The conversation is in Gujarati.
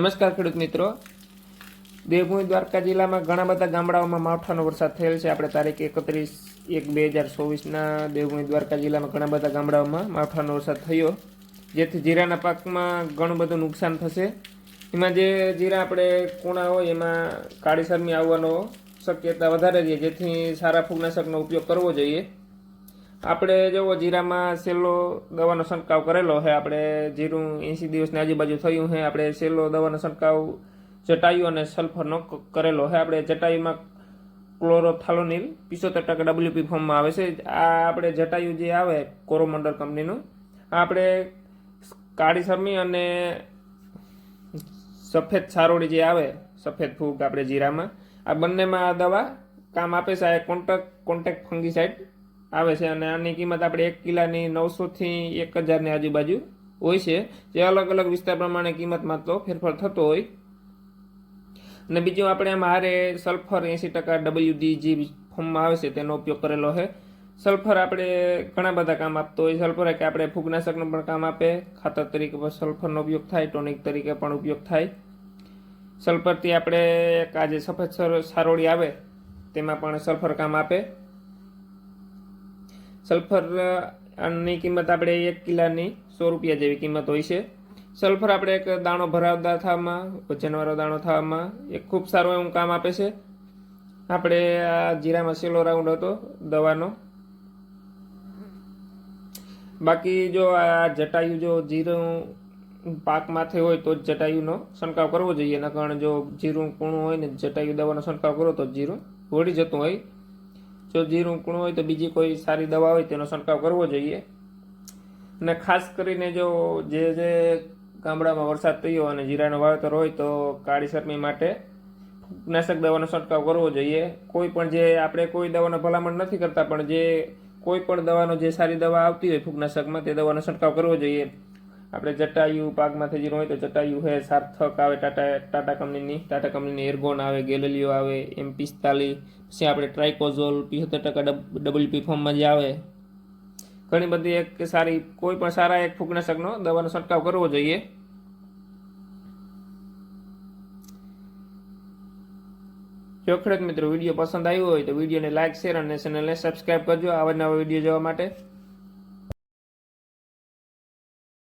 નમસ્કાર ખેડૂત મિત્રો. દેવભૂમિ દ્વારકા જિલ્લામાં ઘણા બધા ગામડાઓમાં માવઠાનો વરસાદ થયેલ છે. આપણે તારીખ એકત્રીસ એક બે હજાર ચોવીસના દેવભૂમિ દ્વારકા જિલ્લામાં ઘણા બધા ગામડાઓમાં માવઠાનો વરસાદ થયો. જેથી જીરાના પાકમાં ઘણું બધું નુકસાન થશે. એમાં જે જીરા આપણે કૂણા હોય, એમાં કાળી શરમી આવવાનો શક્યતા વધારે છે. જેથી સારા ફૂગનાશકનો ઉપયોગ કરવો જોઈએ. આપણે જેવો, જીરામાં સેલો દવાનો છંટકાવ કરેલો છે. આપણે જીરું એંસી દિવસની આજુબાજુ થયું છે. આપણે સેલો દવાનો છંટકાવ જટાયુ અને સલ્ફરનો કરેલો છે. આપણે જટાયુમાં ક્લોરોથાલોનિલ પિસોતેર ટકા ડબલ્યુપી ફોર્મમાં આવે છે. આ આપણે જટાયુ જે આવે કોરોમંડળ કંપનીનું આપણે કાળી શરમી અને સફેદ સારોડી જે આવે, સફેદ ફૂગ આપણે જીરામાં, આ બંનેમાં આ દવા કામ આપે છે. આ કોન્ટેક કોન્ટેક ફંગીસાઇડ આવે છે અને આની કિંમત આપણે એક કિલાની નવસોથી એક હજારની આજુબાજુ હોય છે. જે અલગ અલગ વિસ્તાર પ્રમાણે કિંમતમાં તો ફેરફાર થતો હોય. અને બીજું આપણે આમાં હારે સલ્ફર એંસી ટકા ડબલ્યુડી જે ફોર્મમાં આવે છે, તેનો ઉપયોગ કરેલો છે. સલ્ફર આપણે ઘણા બધા કામ આપતો હોય સલ્ફર કે આપણે ફૂગનાશકનું પણ કામ આપે. ખાતર તરીકે પણ સલ્ફરનો ઉપયોગ થાય, ટોનિક તરીકે પણ ઉપયોગ થાય. સલ્ફરથી આપણે એક આ સફેદ સારોળી આવે, તેમાં પણ સલ્ફર કામ આપે. સલ્ફર આની કિંમત આપણે એક કિલાની સો રૂપિયા જેવી કિંમત હોય છે. સલ્ફર આપણે એક દાણો ભરાવતા થવામાં વજનવાળો દાણો થવામાં એ ખૂબ સારું એવું કામ આપે છે. આપણે આ જીરામાં સેલો રાઉન્ડ હતો, દવાનો. બાકી જો આ જટાયુ જો જીરું પાક માથે હોય તો જ જટાયુનો છંટકાવ કરવો જોઈએ. એના કારણ જો જીરું કૂણું હોય ને જટાયુ દવાનો છંટકાવ કરો તો જીરું વળી જતું હોય. જો જીરું કૂણું હોય તો બીજી કોઈ સારી દવા હોય તેનો છંટકાવ કરવો જોઈએ. અને ખાસ કરીને જો જે જે ગામડામાં વરસાદ થયો અને જીરાનો વાવેતર હોય તો કાળી શરમી માટે નાશક દવાનો છંટકાવ કરવો જોઈએ. કોઈ પણ જે આપણે કોઈ દવાનો ભલામણ નથી કરતા પણ જે કોઈ પણ દવાનો જે સારી દવા આવતી હોય ફૂગનાશકમાં તે દવાનો છંટકાવ કરવો જોઈએ. આપણે જટાયુ પાકમાંથી જીરું હોય તો જટાયુ હે સાર્થક આવે, ટાટા ટાટા કંપનીની ટાટા કંપનીની એરગોન આવે ગેલેલિયો આવે, એમ પિસ્તાલીસ, પછી આપણે ટ્રાઇકોઝોલ પિસોતેર ટકા ડબલ્યુપી ફોર્મમાં જે આવે. ઘણી બધી એક સારી, કોઈ પણ સારા એક ફૂગનાશકનો દવાનો છંટકાવ કરવો જોઈએ. જો ખેડૂત મિત્રો વીડિયો પસંદ આવ્યો હોય તો વિડીયોને લાઇક શેર અને ચેનલને સબસ્ક્રાઇબ કરજો. આવા નવા વીડિયો જોવા માટે